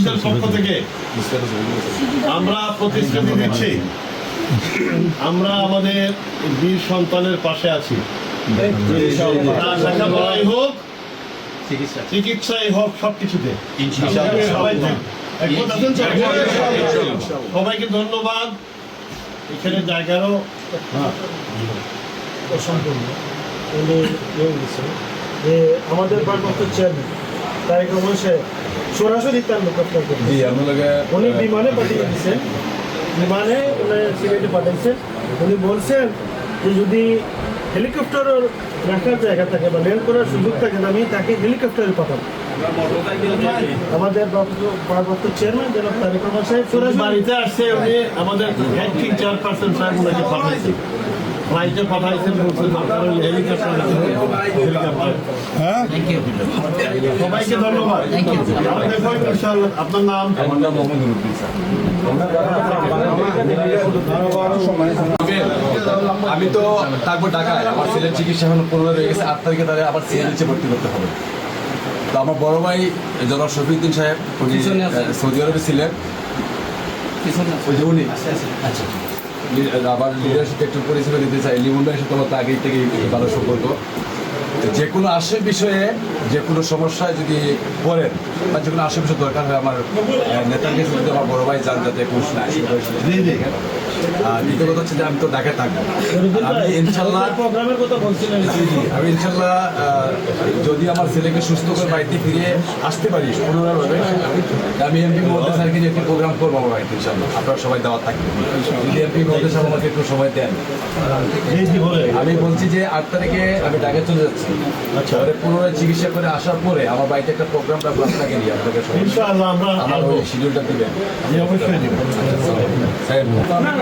পুলিশের পক্ষ থেকে আমরা প্রতিশ্রুতি দিচ্ছি। আমরা আমাদের বীর সন্তানের পাশে আছি। তার লেখাপড়াই হোক চিকিৎসাই হোক সবকিছুতে? সবাইকে ধন্যবাদ। এখানে জায়গারও অসম্পূর্ণ উনি যে আমাদের ভারপ্রাপ্ত চেয়ারম্যান তারেক রহমান সাহেব সরাসরি তার জি আমার উনি বিমানে পাঠিয়ে দিয়েছেন। বিমানে উনি সিলেটে পাঠিয়েছেন উনি বলছেন যে যদি হেলিকপ্টার রাখার জায়গা থাকে বা ল্যান্ড করার সুযোগ থাকে আমি তাকে হেলিকপ্টারে পাঠাবো। আমাদের ভারপ্রাপ্ত- চেয়ারম্যান জনাব তারেক রহমান সাহেব সরাসরি বাড়িতে আসছে উনি আমাদের অ্যাক্টিং চেয়ারপারসন সাহেব ওনাকে পাঠাইছে ফ্লাইটে পাঠাইছেন বলছেন আপনারা হেলিকপ্টার হেলিকপ্টার সবাইকে ধন্যবাদ। আপনার নাম? আমার নাম মোহাম্মদ নুরুদ্দিন আমি তো থাকব ঢাকায় আমার ছেলের চিকিৎসা এখন পনেরো হয়ে গেছে আট তারিখে তাহলে আবার সিএনএইচে ভর্তি করতে হবে। তো আমার বড় ভাই জনাব শফিউদ্দিন সাহেব সৌদি আরবে ছিলেন। উনি। লি- আবার লিডারশিপ একটু পরিষেবা দিতে চাই। লিমন ভাইয়ের সাথে আমার তো আগেই থেকেই ভালো সম্পর্ক। যে কোনো আশয় বিষয়ে যে কোনো সমস্যায় যদি পড়েন বা যে কোনো আশয় বিষয়ে দরকার হয় আমার নেতার কাছে যদি আমার বড় ভাই যান যাতে কোনো আর দ্বিতীয় কথা হচ্ছে যে আমি তো ঢাকায় থাকব। আমি ইনশাল্লাহ প্রোগ্রামের কথা বলছিলেন। জি, জি, আমি ইনশাল্লাহ যদি আমার ছেলেকে সুস্থ করে বাড়িতে ফিরিয়ে আসতে পারি পুনরাভাবে আমি এমপি মধ্যে স্যারকে যে একটি প্রোগ্রাম করব আমার বাড়িতে ইনশাল্লাহ। আপনারা সবাই দাওয়াত থাকবে। যদি এমপি মধ্যে স্যার আমাকে একটু সময় দেন। আমি বলছি যে আট তারিখে আমি ঢাকা চলে যাচ্ছি। আচ্ছা। পুনরায় চিকিৎসা করে আসার পরে আমার বাড়িতে একটা প্রোগ্রাম রাখব আপনাকে নিয়ে আপনাকে আমরা শিডিউলটা দিবেন। অবশ্যই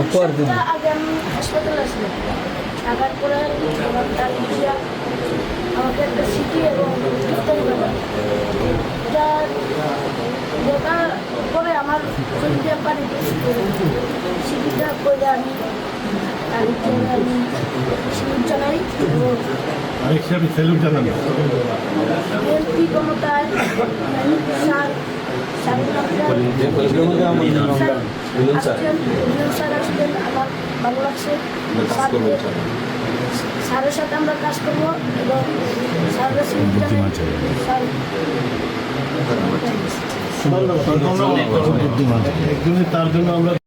উপর আগে আমি হাসপাতালে আসলাম। আসার পরে আমার ডাক্তার আমাকে একটা সিটি এবং ইফতারি দেওয়া এটা দেওয়ার পরে আমার শরীরে পানি সিটিটা করে আমি আর এখানে আমি সিঁড়ি চালাই এবং আরেক সাহেব স্যালুট জানান বিএনপি ক্ষমতায় সার আমার ভালো লাগছে স্যারের সাথে আমরা কাজ করব এবং স্যারের স্যার একজনই তার জন্য আমরা